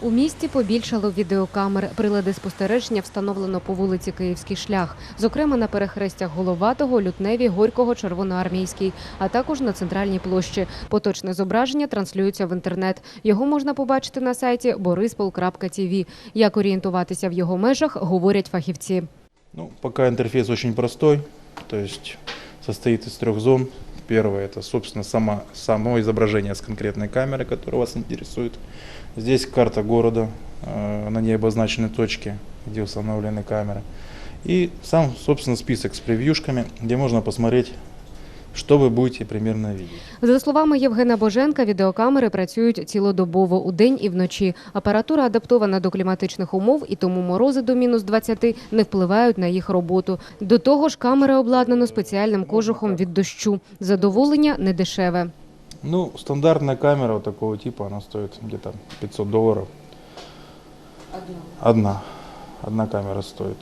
У місті побільшало відеокамер. Прилади спостереження встановлено по вулиці Київський шлях, зокрема на перехрестях Головатого, Лютневі, Горького, Червоноармійський, а також на центральній площі. Поточне зображення транслюється в інтернет. Його можна побачити на сайті borispol.tv. Як орієнтуватися в його межах, говорять фахівці. Ну, пока интерфейс очень простой, то есть состоит из трех зон. Первое это, собственно, само, само изображение с конкретной камеры, которая вас интересует. Здесь карта города, э, на ней обозначены точки, где установлены камеры. И сам, собственно, список с превьюшками, где можно посмотреть, что вы будете примерно видеть. За словами Євгена Боженка, відеокамери працюють цілодобово у день і вночі. Апаратура адаптована до кліматичних умов, і тому морози до мінус 20 не впливають на їх роботу. До того ж, камера обладнана спеціальним кожухом від дощу. Задоволення не дешеве. Ну, стандартная камера вот такого типа, она стоит где-то 500 долларов. Одна. Одна камера стоит.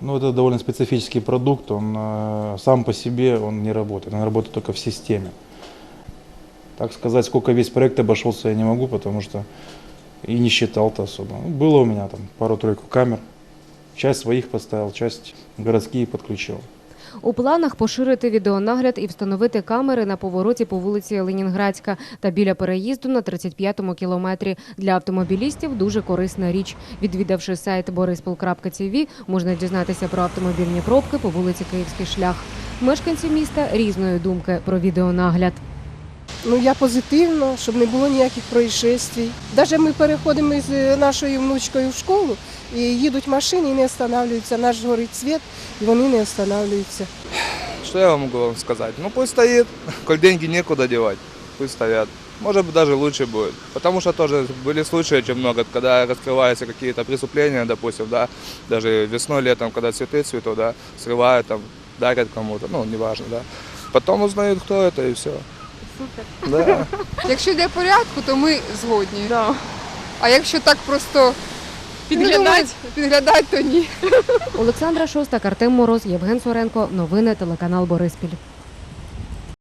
Ну, это довольно специфический продукт, он э, сам по себе он не работает, он работает только в системе. Так сказать, сколько весь проект обошелся, я не могу, потому что и не считал-то особо. Ну, было у меня там пару-тройку камер. Часть своих поставил, часть городские подключил. У планах поширити відеонагляд і встановити камери на повороті по вулиці Ленінградська та біля переїзду на 35-му кілометрі. Для автомобілістів дуже корисна річ. Відвідавши сайт borispol.tv, можна дізнатися про автомобільні пробки по вулиці Київський шлях. Мешканці міста різної думки про відеонагляд. Ну я позитивно, щоб не було ніяких происшествий. Навіть ми переходимо з е, нашою внучкою в школу і їдуть машини і не останавливаються. Наш горить світ, і вони не останавливаються. Что я вам могу вам сказать? Ну пусть стоит, коль деньги некуда девать, пусть стоят. Может быть даже лучше будет. Потому что тоже были случаи очень много, когда раскрываются какие-то преступления, допустим, да, даже весной, летом, когда цветы цветут, да, срывают там, дарят кому-то, ну, неважно, да. Потом узнают, кто это и все. Супер. Да. Якщо для порядку, то ми згодні. А якщо так просто підглядати, підглядати, то ні. Олександра Шостак, Артем Мороз, Євген Соренко. Новини телеканал Бориспіль.